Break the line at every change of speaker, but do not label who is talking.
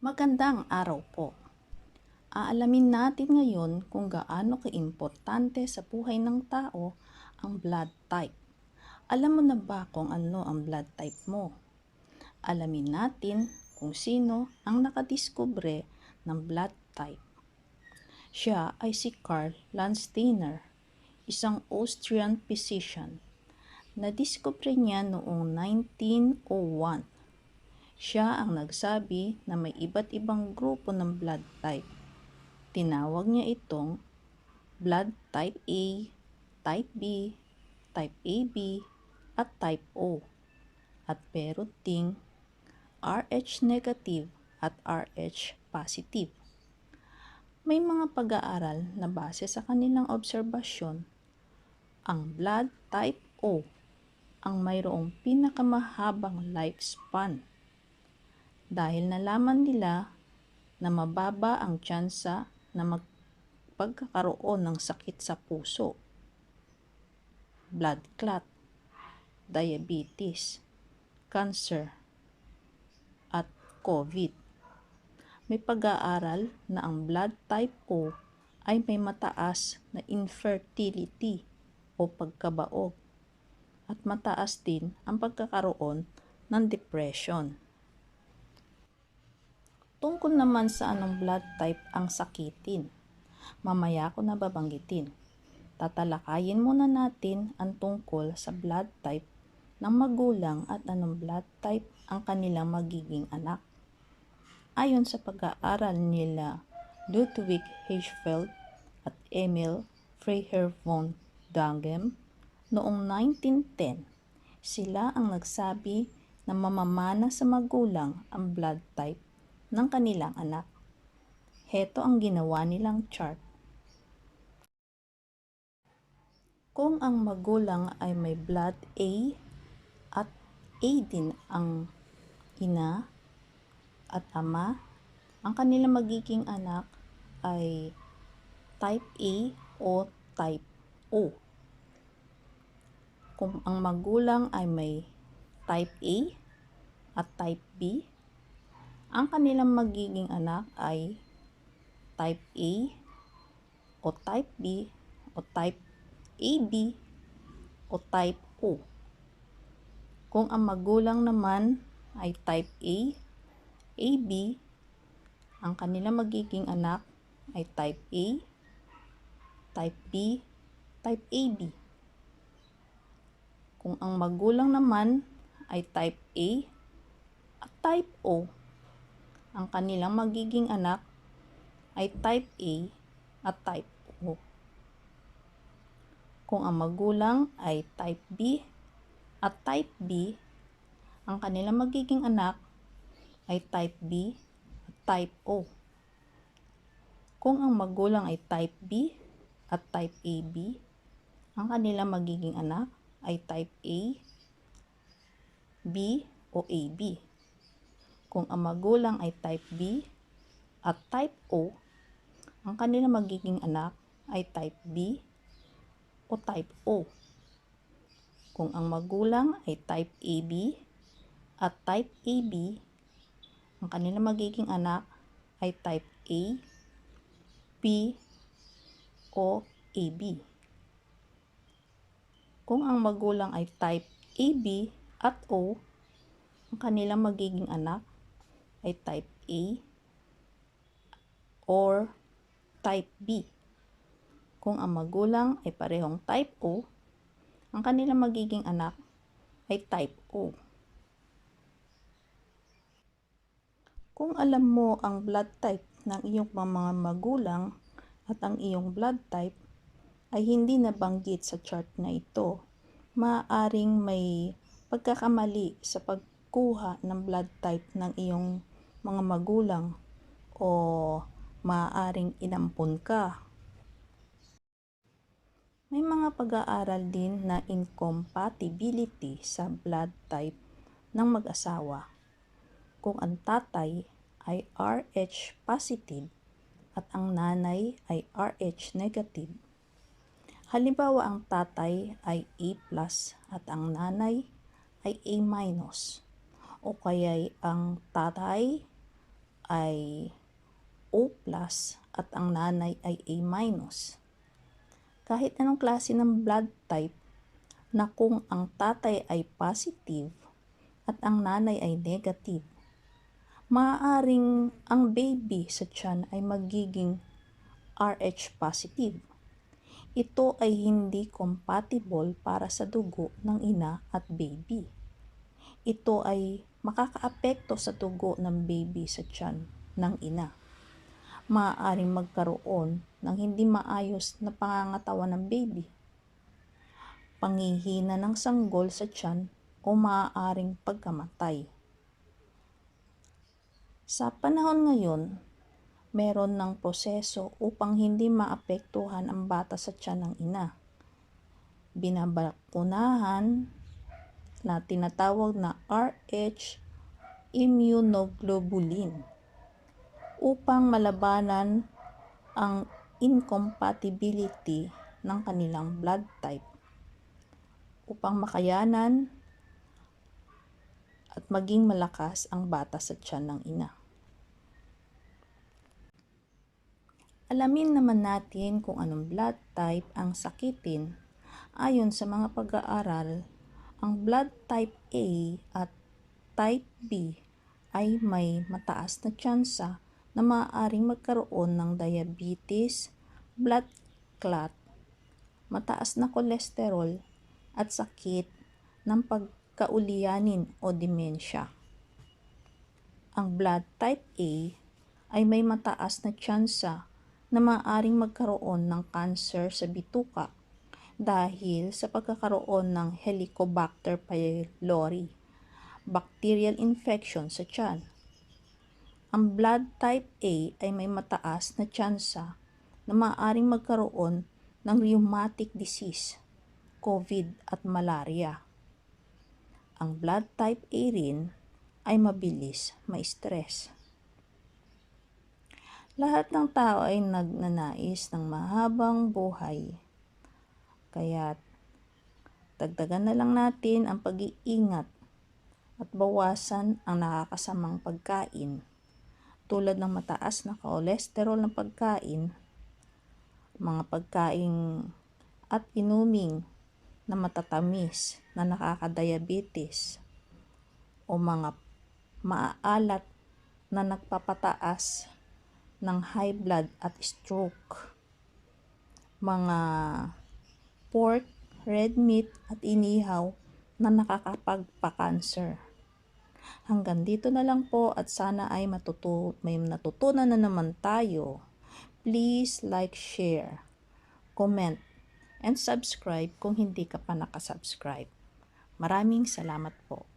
Magandang araw po. Aalamin natin ngayon kung gaano kaimportante sa buhay ng tao ang blood type. Alam mo na ba kung ano ang blood type mo? Alamin natin kung sino ang nakadiskubre ng blood type. Siya ay si Karl Landsteiner, isang Austrian physician. Nadiskubre niya noong 1901 siya ang nagsabi na may iba't ibang grupo ng blood type. Tinawag niya itong blood type A, type B, type AB, at type O. At meron ding RH negative at RH positive. May mga pag-aaral na base sa kanilang obserbasyon, ang blood type O ang mayroong pinakamahabang lifespan dahil nalaman nila na mababa ang tsansa na magpagkakaroon ng sakit sa puso, blood clot, diabetes, cancer, at COVID. May pag-aaral na ang blood type O ay may mataas na infertility o pagkabaog at mataas din ang pagkakaroon ng depression. Tungkol naman sa anong blood type ang sakitin. Mamaya ko na babanggitin. Tatalakayin muna natin ang tungkol sa blood type ng magulang at anong blood type ang kanilang magiging anak. Ayon sa pag-aaral nila Ludwig Hirschfeld at Emil Freiherr von Dangem noong 1910, sila ang nagsabi na mamamana sa magulang ang blood type ng kanilang anak. Heto ang ginawa nilang chart. Kung ang magulang ay may blood A at A din ang ina at ama, ang kanilang magiging anak ay type A o type O. Kung ang magulang ay may type A at type B, ang kanilang magiging anak ay type A o type B o type AB o type O. Kung ang magulang naman ay type A, AB, ang kanilang magiging anak ay type A, type B, type AB. Kung ang magulang naman ay type A at type O, ang kanilang magiging anak ay type A at type O. Kung ang magulang ay type B at type B, ang kanilang magiging anak ay type B at type O. Kung ang magulang ay type B at type AB, ang kanilang magiging anak ay type A, B o AB. Kung ang magulang ay type B at type O, ang kanilang magiging anak ay type B o type O. Kung ang magulang ay type AB at type AB, ang kanilang magiging anak ay type A, B, o AB. Kung ang magulang ay type AB at O, ang kanilang magiging anak ay type A or type B. Kung ang magulang ay parehong type O, ang kanilang magiging anak ay type O. Kung alam mo ang blood type ng iyong mga magulang at ang iyong blood type ay hindi nabanggit sa chart na ito, maaaring may pagkakamali sa pagkuha ng blood type ng iyong mga magulang o maaaring inampun ka. May mga pag-aaral din na incompatibility sa blood type ng mag-asawa. Kung ang tatay ay RH positive at ang nanay ay RH negative. Halimbawa ang tatay ay A at ang nanay ay A o kaya ang tatay ay O plus at ang nanay ay A minus. Kahit anong klase ng blood type na kung ang tatay ay positive at ang nanay ay negative, maaaring ang baby sa tiyan ay magiging RH positive. Ito ay hindi compatible para sa dugo ng ina at baby. Ito ay makakaapekto sa dugo ng baby sa tiyan ng ina. Maaaring magkaroon ng hindi maayos na pangangatawan ng baby. Pangihina ng sanggol sa tiyan o maaaring pagkamatay. Sa panahon ngayon, meron ng proseso upang hindi maapektuhan ang bata sa tiyan ng ina. Binabakunahan na tinatawag na RH immunoglobulin upang malabanan ang incompatibility ng kanilang blood type upang makayanan at maging malakas ang bata sa tiyan ng ina. Alamin naman natin kung anong blood type ang sakitin. Ayon sa mga pag-aaral, ang blood type A at type B ay may mataas na tsansa na maaaring magkaroon ng diabetes, blood clot, mataas na kolesterol at sakit ng pagkaulianin o demensya. Ang blood type A ay may mataas na tsansa na maaaring magkaroon ng cancer sa bituka dahil sa pagkakaroon ng Helicobacter pylori, bacterial infection sa tiyan. Ang blood type A ay may mataas na tsansa na maaaring magkaroon ng rheumatic disease, COVID at malaria. Ang blood type A rin ay mabilis ma-stress. Lahat ng tao ay nagnanais ng mahabang buhay. Kaya dagdagan na lang natin ang pag-iingat at bawasan ang nakakasamang pagkain tulad ng mataas na kolesterol ng pagkain, mga pagkain at inuming na matatamis na nakakadiabetes o mga maaalat na nagpapataas ng high blood at stroke. Mga pork, red meat at inihaw na nakakapagpa-cancer. Hanggang dito na lang po at sana ay matutu may natutunan na naman tayo. Please like, share, comment, and subscribe kung hindi ka pa nakasubscribe. Maraming salamat po.